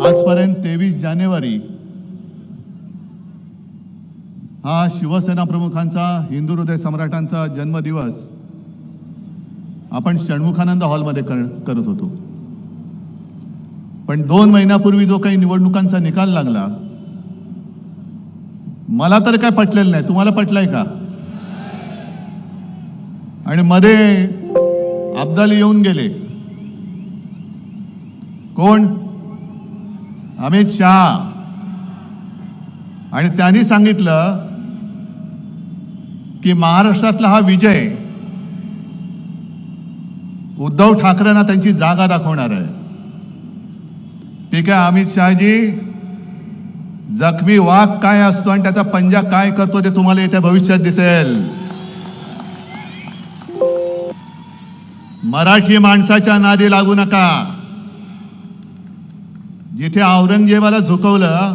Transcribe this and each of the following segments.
आजपर्यंत तेवीस जानेवारी हा शिवसेना प्रमुखांचा हिंदू हृदय सम्राटांचा जन्मदिवस आपण षण्मुखानंद हॉलमध्ये कर करत होतो. पण दोन महिन्यापूर्वी जो काही निवडणुकांचा निकाल लागला मला तर काय पटलेलं नाही. तुम्हाला पटलाय का? आणि मध्ये अब्दाली येऊन गेले. कोण? अमित शहा. आणि त्यांनी सांगितलं की महाराष्ट्रातला हा विजय उद्धव ठाकरेंना त्यांची जागा दाखवणार आहे. ठीक आहे अमित शहाजी. जखमी वाघ काय असतो आणि त्याचा पंजा काय करतो ते तुम्हाला येत्या भविष्यात दिसेल. मराठी माणसाच्या नादी लागू नका. जिथे औरंगजेबाला झुकवलं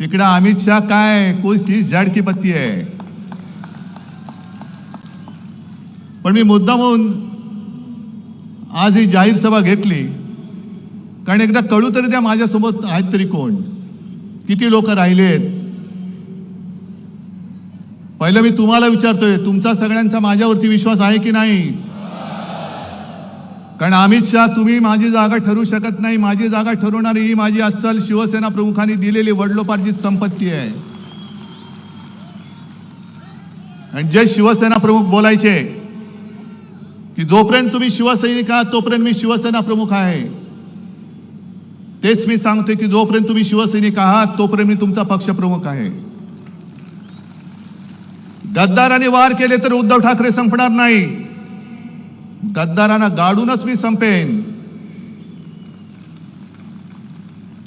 तिकडे अमित शहा काय? कुछ तीस झाड की पत्ती आहे. पण मी मुद्दामून आज ही जाहीर सभा घेतली. कारण एकदा कळू तरी त्या माझ्यासोबत आहेत तरी कोण. किती लोक राहिलेत. पहिलं मी तुम्हाला विचारतोय तुमचा सगळ्यांचा माझ्यावरती विश्वास आहे की नाही? कारण अमित शहा तुम्ही माझी जागा ठरू शकत नाही. माझी जागा ठरवणारी ही माझी अस्सल शिवसेना प्रमुखांनी दिलेली वडलोपार्जित संपत्ती आहे. आणि जे शिवसेना प्रमुख बोलायचे की जोपर्यंत तुम्ही शिवसैनिक आहात तोपर्यंत मी शिवसेना प्रमुख आहे. तेच मी सांगतोय की जोपर्यंत तुम्ही शिवसैनिक आहात तोपर्यंत मी तुमचा पक्ष प्रमुख आहे. गद्दाराने वार केले तर उद्धव ठाकरे संपणार नाही. गद्दारांना गाडूनच मी संपेन.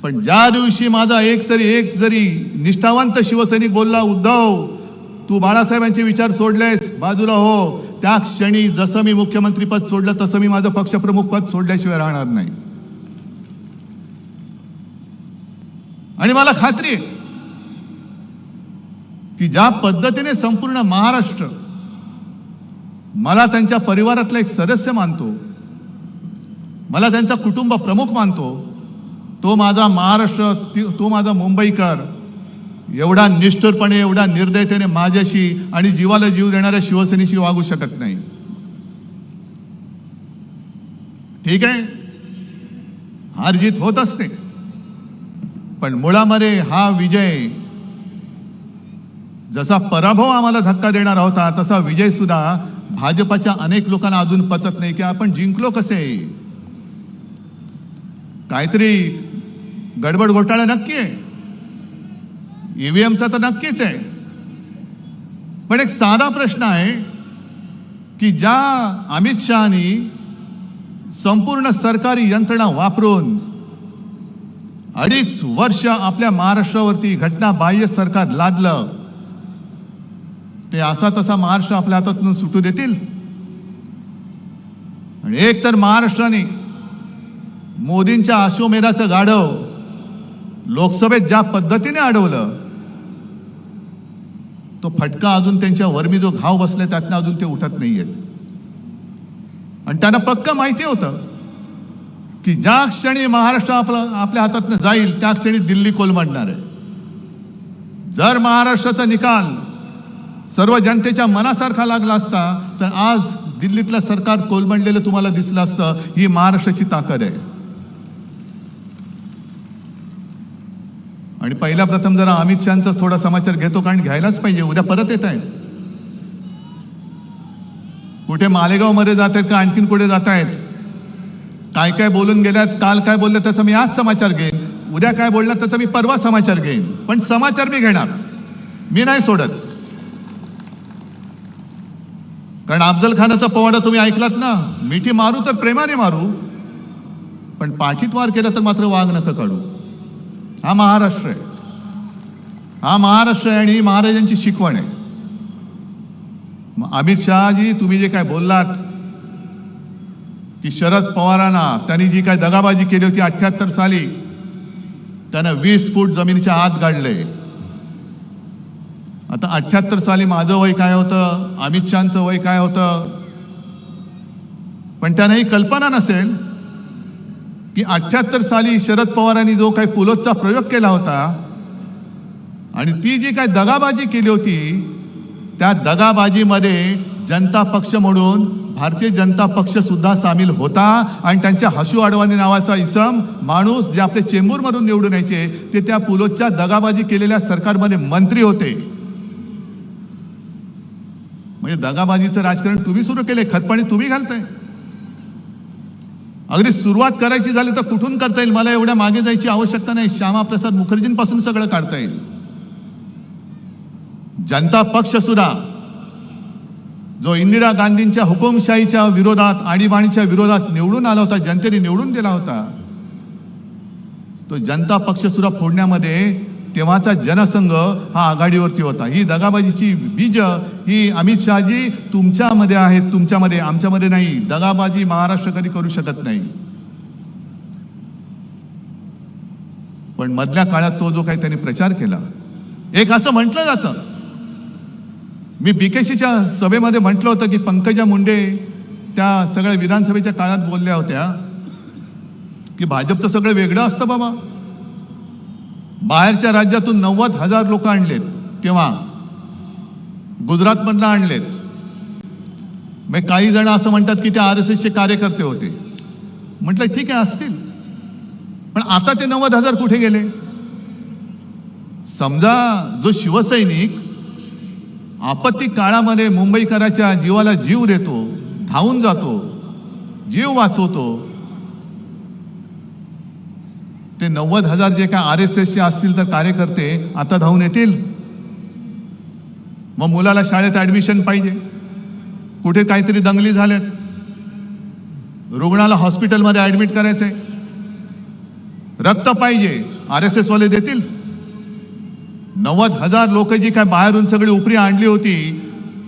पण ज्या दिवशी माझा एक तरी एक जरी निष्ठावंत शिवसैनिक बोलला उद्धव तू बाळासाहेबांचे विचार सोडलेस बाजूला हो. त्या क्षणी जसं मी मुख्यमंत्री पद सोडलं तसं मी माझं पक्षप्रमुख पद सोडल्याशिवाय राहणार नाही. आणि मला खात्री आहे की ज्या पद्धतीने संपूर्ण महाराष्ट्र मला त्यांच्या परिवारातला एक सदस्य मानतो. मला त्यांचा कुटुंब प्रमुख मानतो. तो माझा महाराष्ट्र तो माझा मुंबईकर. एवढा निष्ठुरपणे एवढा निर्दयतेने माझ्याशी आणि जीवाला जीव देणाऱ्या शिवसेनेशी वागू शकत नाही. ठीक आहे? हार जीत होत असते. पण मुळामध्ये हा विजय जसा पराभव आम्हाला धक्का देणारा होता तसा विजय सुद्धा भाजपाच्या अनेक लोकांना अजून पचत नाही की आपण जिंकलो कसे? काहीतरी गडबड घोटाळा नक्की आहे. ईव्हीएमचा तर नक्कीच आहे. पण एक साधा प्रश्न आहे की ज्या अमित शहानी संपूर्ण सरकारी यंत्रणा वापरून अडीच वर्ष आपल्या महाराष्ट्रावरती घटना बाह्य सरकार लादलं ते असा तसा महाराष्ट्र आपल्या हातातून सुटू देतील. आणि एक तर महाराष्ट्राने मोदींच्या अश्वमेधाचं गाढव लोकसभेत ज्या पद्धतीने अडवलं तो फटका अजून त्यांच्या वर्मी जो घाव बसलाय त्यातनं अजून ते उठत नाहीयेत. आणि त्यांना पक्क माहिती होतं की ज्या क्षणी महाराष्ट्र आपला आपल्या हातातनं जाईल त्या क्षणी दिल्ली कोलमडणार आहे. जर महाराष्ट्राचा निकाल सर्व जनतेच्या मनासारखा लागला असता तर आज दिल्लीतलं सरकार कोलमडलेलं तुम्हाला दिसलं असतं ही महाराष्ट्राची ताकद आहे. आणि पहिल्या प्रथम जरा अमित शहाचा थोडा समाचार घेतो कारण घ्यायलाच पाहिजे उद्या परत येत आहे कुठे मालेगावमध्ये जात आहेत का आणखीन कुठे जात आहेत? काय काय बोलून गेल्यात काल काय बोलले त्याचा मी आज समाचार घेईन उद्या काय बोलणार त्याचा मी परवा समाचार घेईन. पण समाचार मी घेणार. मी नाही सोडत. कारण अफजल खानाचा पोवाडा तुम्ही ऐकलात ना. मिठी मारू तर प्रेमाने मारू. पण पाठीत वार केला तर मात्र वाघ नका काढू. हा महाराष्ट्र आहे. हा महाराष्ट्र आहे आणि महाराजांची शिकवण आहे. मग अमित शहाजी तुम्ही जे काय बोललात की शरद पवारांना त्यांनी जी काय दगाबाजी केली होती अठ्ठ्याहत्तर साली त्यानं वीस फूट जमिनीच्या आत गाडले. आता अठ्ठ्याहत्तर साली माझं वय काय होतं? अमित शहाचं वय काय होतं? पण त्यांना ही कल्पना नसेल की अठ्ठ्याहत्तर साली शरद पवारांनी जो काही पुलोचा प्रयोग केला होता आणि ती जी काही दगाबाजी केली होती त्या दगाबाजीमध्ये जनता पक्ष म्हणून भारतीय जनता पक्ष सुद्धा सामील होता आणि त्यांच्या हसू आडवाणी नावाचा इसम माणूस जे आपले चेंबूरमधून निवडून यायचे ते त्या पुलोच्या दगाबाजी केलेल्या सरकारमध्ये मंत्री होते. म्हणजे दगाबाजीचं राजकारण तुम्ही सुरू केले खतपाणी तुम्ही घालताय. अगदी सुरुवात करायची झाली तर कुठून करता येईल? मला एवढ्या मागे जायची आवश्यकता नाही. श्यामाप्रसाद मुखर्जींपासून सगळं काढता येईल. जनता पक्ष सुद्धा जो इंदिरा गांधींच्या हुकुमशाहीच्या विरोधात आणीबाणीच्या विरोधात निवडून आला होता जनतेने निवडून दिला होता तो जनता पक्ष सुद्धा फोडण्यामध्ये तेव्हाचा जनसंघ हा आघाडीवरती होता. ही दगाबाजीची बीज ही अमित शहाजी तुमच्यामध्ये आहेत तुमच्यामध्ये आमच्यामध्ये नाही. दगाबाजी महाराष्ट्र कधी करू शकत नाही. पण मधल्या काळात तो जो काही त्यांनी प्रचार केला एक असं म्हटलं जातं. मी बीकेसीच्या सभेमध्ये म्हटलं होतं की पंकजा मुंडे त्या सगळ्या विधानसभेच्या काळात बोलल्या होत्या की भाजपचं सगळं वेगळं असतं बाबा. बाहेरच्या राज्यातून नव्वद हजार लोक आणलेत तेव्हा गुजरातमधनं आणलेत. मग काही जण असं म्हणतात की ते आर एस एसचे कार्यकर्ते होते. म्हटलं ठीक आहे असतील. पण आता ते नव्वद हजार कुठे गेले? समजा जो शिवसैनिक आपत्ती काळामध्ये मुंबईकराच्या जीवाला जीव देतो धावून जातो जीव वाचवतो ते नव्वद हजार जे काय आर एस एसचे असतील तर कार्यकर्ते आता धावून येतील. मग मुलाला शाळेत ॲडमिशन पाहिजे. कुठे काहीतरी दंगली झाल्यात रुग्णाला हॉस्पिटलमध्ये ॲडमिट करायचंय. रक्त पाहिजे. आर एस एसवाले देतील. नव्वद हजार लोक जी काय बाहेरून सगळी उपरी आणली होती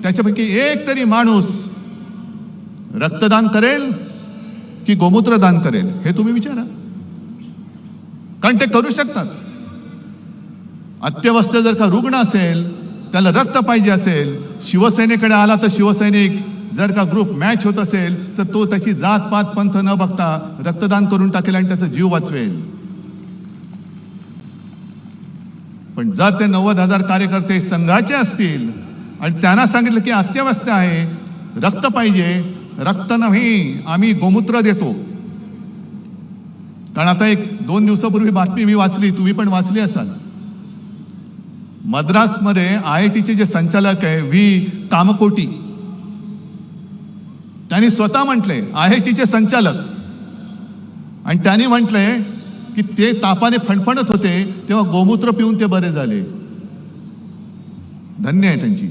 त्याच्यापैकी एक तरी माणूस रक्तदान करेल की गोमूत्र दान करेल हे तुम्ही विचारा. कारण ते करू शकतात. अत्यवस्थ जर का रुग्ण असेल त्याला रक्त पाहिजे असेल शिवसेनेकडे आला तर शिवसैनिक जर का ग्रुप मॅच होत असेल तर तो त्याची जात पात पंथ न बघता रक्तदान करून टाकेल आणि त्याचा जीव वाचवेल. पण जर ते नव्वद हजार कार्यकर्ते संघाचे असतील आणि त्यांना सांगितलं की अत्यवस्थ आहे रक्त पाहिजे रक्त नाही आम्ही गोमूत्र देतो. कारण आता एक दोन दिवसापूर्वी बातमी मी वाचली तुम्ही पण वाचली असाल. मद्रासमध्ये आय आय टीचे जे संचालक आहे व्ही कामकोटी त्यांनी स्वतः म्हटले आय आय टीचे संचालक. आणि त्यांनी म्हटले की ते तापाने फणफणत होते तेव्हा गोमूत्र पिऊन ते बरे झाले. धन्य आहे त्यांची.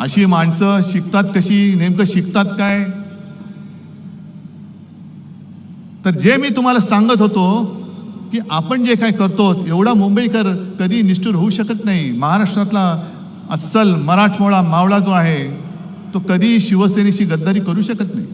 अशी माणसं शिकतात कशी नेमकं शिकतात काय? तर जे मी तुम्हाला सांगत होतो की आपण जे काय करतो एवढा मुंबईकर कधी निष्ठूर होऊ शकत नाही. महाराष्ट्रातला अस्सल मराठमोळा मावळा जो आहे तो कधी शिवसेनेशी गद्दारी करू शकत नाही.